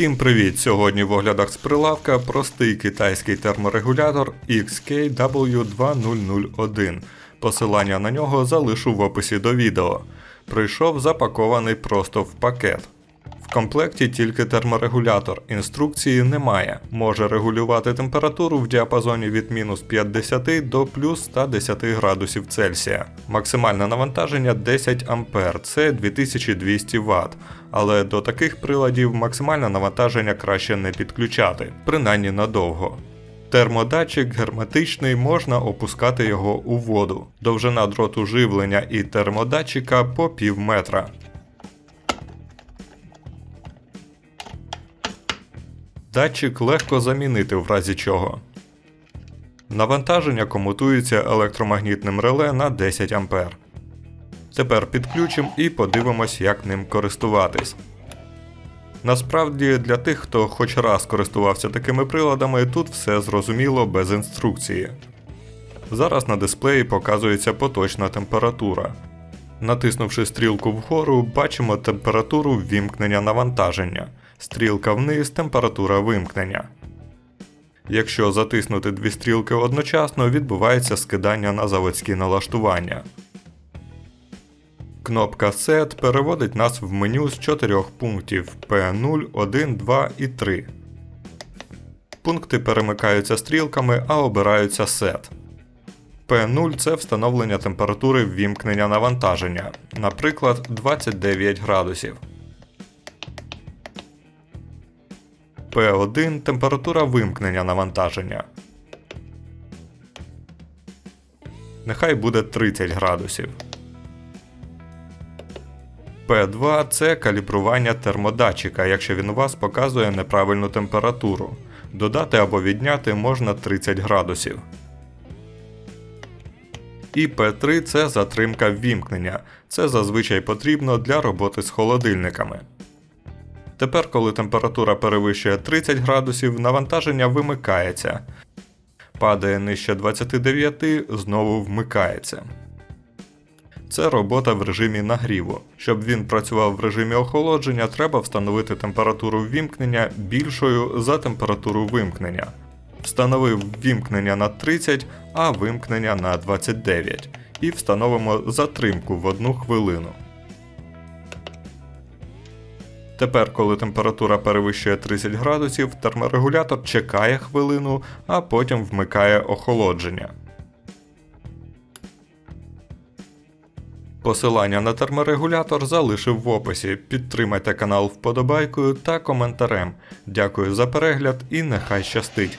Всім привіт! Сьогодні в оглядах з прилавка простий китайський терморегулятор XKW2001. Посилання на нього залишу в описі до відео. Прийшов запакований просто в пакет. В комплекті тільки терморегулятор, інструкції немає. Може регулювати температуру в діапазоні від мінус 50 до плюс 110 градусів Цельсія. Максимальне навантаження 10 А, це 2200 Вт. Але до таких приладів максимальне навантаження краще не підключати, принаймні надовго. Термодатчик герметичний, можна опускати його у воду. Довжина дроту живлення і термодатчика по пів метра. Датчик легко замінити в разі чого. Навантаження комутується електромагнітним реле на 10 А. Тепер підключимо і подивимось, як ним користуватись. Насправді, для тих, хто хоч раз користувався такими приладами, тут все зрозуміло без інструкції. Зараз на дисплеї показується поточна температура. Натиснувши стрілку вгору, бачимо температуру ввімкнення навантаження. Стрілка вниз температура вимкнення. Якщо затиснути дві стрілки одночасно, відбувається скидання на заводські налаштування. Кнопка Set переводить нас в меню з чотирьох пунктів P0, 1, 2 і 3. Пункти перемикаються стрілками, а обираються Set. P0 це встановлення температури ввімкнення навантаження, наприклад, 29 градусів. P1 температура вимкнення навантаження. Нехай буде 30 градусів. P2 це калібрування термодатчика, якщо він у вас показує неправильну температуру. Додати або відняти можна 30 градусів. І P3 це затримка ввімкнення. Це зазвичай потрібно для роботи з холодильниками. Тепер, коли температура перевищує 30 градусів, навантаження вимикається. Падає нижче 29, знову вмикається. Це робота в режимі нагріву. Щоб він працював в режимі охолодження, треба встановити температуру ввімкнення більшою за температуру вимкнення. Встановив ввімкнення на 30, а вимкнення на 29. І встановимо затримку в 1 хвилину. Тепер, коли температура перевищує 30 градусів, терморегулятор чекає хвилину, а потім вмикає охолодження. Посилання на терморегулятор залишив в описі. Підтримайте канал вподобайкою та коментарем. Дякую за перегляд і нехай щастить!